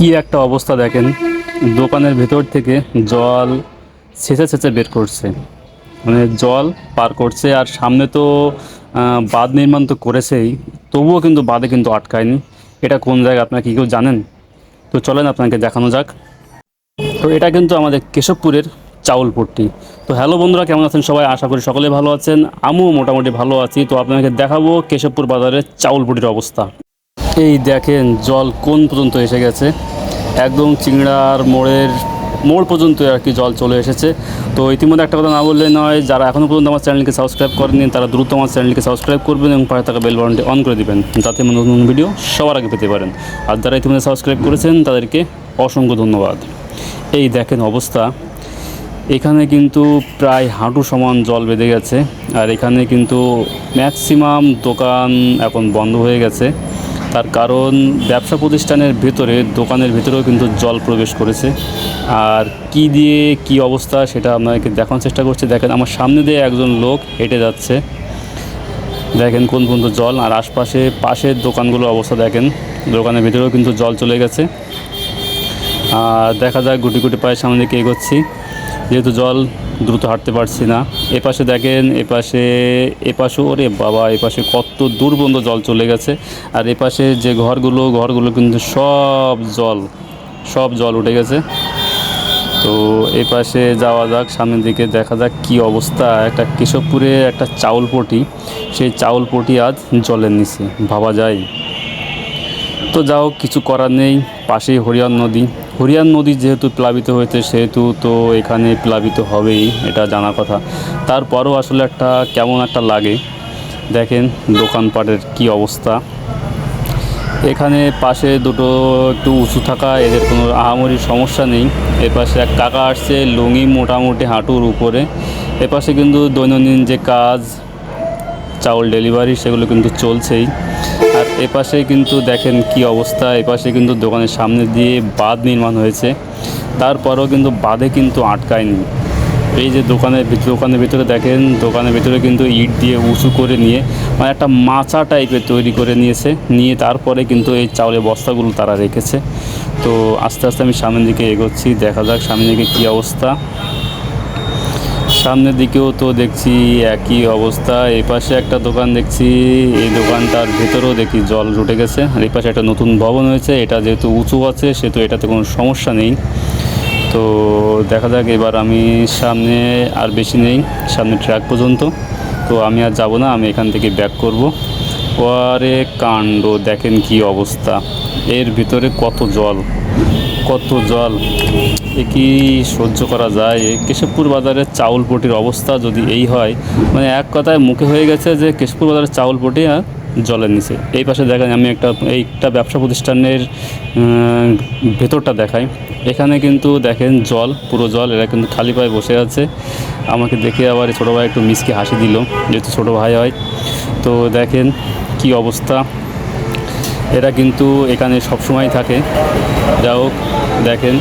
কি একটা অবস্থা দেখেন। দোকানের ভেতর থেকে জল ছেঁচে ছেঁচে বের করছে। মানে জল পার করছে আর সামনে তো বাঁধ নির্মাণ তো করেছেই। তবুও কিন্তু বাঁধে কিন্তু আটকায়নি। এটা কোন জায়গা আপনারা কি কেউ জানেন? তো চলেন আপনাকে দেখানো যাক। তো এটা কিন্তু আমাদের কেশবপুরের চাউলপট্টি। তো হ্যালো বন্ধুরা, কেমন আছেন সবাই? আশা করি সকলে ভালো আছেন। আমিও মোটামুটি ভালো আছি। তো আপনাকে দেখাবো কেশবপুর বাজারের চাউলপট্টির অবস্থা। এই দেখেন জল কোন পর্যন্ত এসে গেছে? একদম চিংড়ার মোড়ের মোড় পর্যন্ত আর কি জল চলে এসেছে। তো ইতিমধ্যে একটা কথা না বললে নয়, যারা এখনও পর্যন্ত আমার চ্যানেলকে সাবস্ক্রাইব করেনি তারা দ্রুত আমার চ্যানেলকে সাবস্ক্রাইব করবেন এবং পাশে থাকা বেল অন করে দেবেন। যাতে নতুন ভিডিও সবার আগে পেতে পারেন। আর যারা ইতিমধ্যে সাবস্ক্রাইব করেছেন, তাদেরকে অসংখ্য ধন্যবাদ। এই দেখেন অবস্থা। এখানে কিন্তু প্রায় হাঁটু সমান জল বেঁধে গেছে। আর এখানে কিন্তু ম্যাক্সিমাম দোকান এখন বন্ধ হয়ে গেছে। তার কারণ ব্যবসা প্রতিষ্ঠানের ভেতরে, দোকানের ভেতরেও কিন্তু জল প্রবেশ করেছে। আর কি দিয়ে কি অবস্থা সেটা আপনাকে দেখানোর চেষ্টা করছে। দেখেন আমার সামনে দিয়ে একজন লোক হেঁটে যাচ্ছে। দেখেন কোন পর্যন্ত জল, আর আশপাশে পাশের দোকানগুলোর অবস্থা দেখেন। দোকানের ভিতরেও কিন্তু জল চলে গেছে। আর দেখা যাক গুটি গুটি পায়ের সামনে দিকে এগোচ্ছি। যেহেতু জল দ্রুত হাঁটতে পারছি না। এপাশে দেখেন, এপাশে এপাশে, ওরে বাবা, এপাশে কত দূর পর্যন্ত জল চলে গেছে। আর এপাশে যে ঘরগুলো ঘরগুলো কিন্তু সব জল সব জল উঠে গেছে। তো এই পাশে যাওয়া যাক, সামনের দিকে দেখা যাক কি অবস্থা। একটা কেশবপুরে একটা চাউল পটি সেই চাউল পটি আজ জলের নিচে, ভাবা যায়। তো যাও কিছু করার নেই, পাশেই হরিয়ান নদী। হরিয়ান নদী যেহেতু প্লাবিত হয়েছে, সেহেতু তো এখানে প্লাবিত হবেই, এটা জানা কথা। তারপরও আসলে একটা কেমন একটা লাগে। দেখেন দোকানপাটের কি অবস্থা। এখানে পাশে দুটো একটু উঁচু থাকা এদের কোনো আহামরি সমস্যা নেই। এ পাশে এক কাকা আসছে, লুঙ্গি মোটামুটি হাঁটুর উপরে। এ পাশে কিন্তু দৈনন্দিন যে কাজ, চাউল ডেলিভারি, সেগুলো কিন্তু চলছেই। এপাশে কিন্তু দেখেন কি অবস্থা, এপাশে কিন্তু দোকানের সামনে দিয়ে বাঁধ নির্মাণ হয়েছে। তারপরেও কিন্তু বাঁধে কিন্তু আটকায়নি। এই যে দোকানের দোকানের ভিতরে দেখেন, দোকানের ভিতরে কিন্তু ইট দিয়ে উঁচু করে নিয়ে মানে একটা মাচা টাইপের তৈরি করে নিয়েছে। নিয়ে তারপরে কিন্তু এই চাউলের বস্তাগুলো তারা রেখেছে। তো আস্তে আস্তে আমি সামনের দিকে এগোচ্ছি, দেখা যাক সামনের দিকে কী অবস্থা। সামনের দিকেও তো দেখছি একই অবস্থা। এই পাশে একটা দোকান দেখছি, এই দোকানটার ভেতরেও দেখি জল উঠে গেছে। আর এই পাশে একটা নতুন ভবন হয়েছে, এটা যেহেতু উঁচু আছে, সেহেতু এটাতে কোনো সমস্যা নেই। তো দেখা যাক, এবার আমি সামনে আর বেশি নেই, সামনে ট্র্যাক পর্যন্ত। তো আমি আর যাব না, আমি এখান থেকে ব্যাক করব। পরে কাণ্ড, দেখেন কি অবস্থা। এর ভিতরে কত জল। কত জল? এ কি সহ্য করা যায়? কেশবপুর বাজারের চাউল পটির অবস্থা যদি এই হয় মানে এক কথায় মুখে হয়ে গেছে যে কেশবপুর বাজারের চাউল পটি আর জলের নিচে। এই পাশে দেখেন আমি একটা, এইটা ব্যবসা প্রতিষ্ঠানের ভেতরটা দেখাই। এখানে কিন্তু দেখেন জল, পুরো জল, এরা কিন্তু খালি পায়ে বসে আছে। আমাকে দেখে আবার ছোটো ভাই একটু মিসকে হাসি দিল, যেহেতু ছোটো ভাই হয়। তো দেখেন কি অবস্থা। এরা কিন্তু এখানে সবসময় থাকে। যা হোক দেখেন,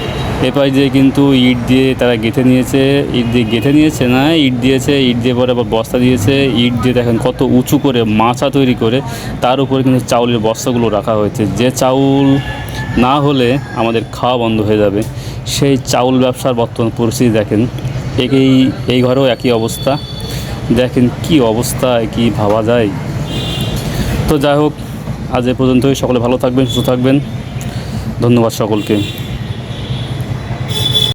এপাশ দিয়ে কিন্তু ইট দিয়ে তারা গেঁথে নিয়েছে, ইট দিয়ে গেঁথে নিয়েছে না, ইট দিয়েছে, ইট দিয়ে পরে আবার বস্তা দিয়েছে, ইট দিয়ে দেখেন কত উঁচু করে মাচা তৈরি করে, তার উপরে কিন্তু চাউলের বস্তাগুলো রাখা হয়েছে। যে চাউল না হলে আমাদের খাওয়া বন্ধ হয়ে যাবে। সেই চাউল ব্যবসার বর্তমান পরিস্থিতি দেখেন এই এই ঘরেও একই অবস্থা। দেখেন কি অবস্থা, কি ভাবা যায়। তো যাই হোক, আজ এ পর্যন্তই। সকলে ভালো থাকবেন, সুস্থ থাকবেন। ধন্যবাদ সকলকে।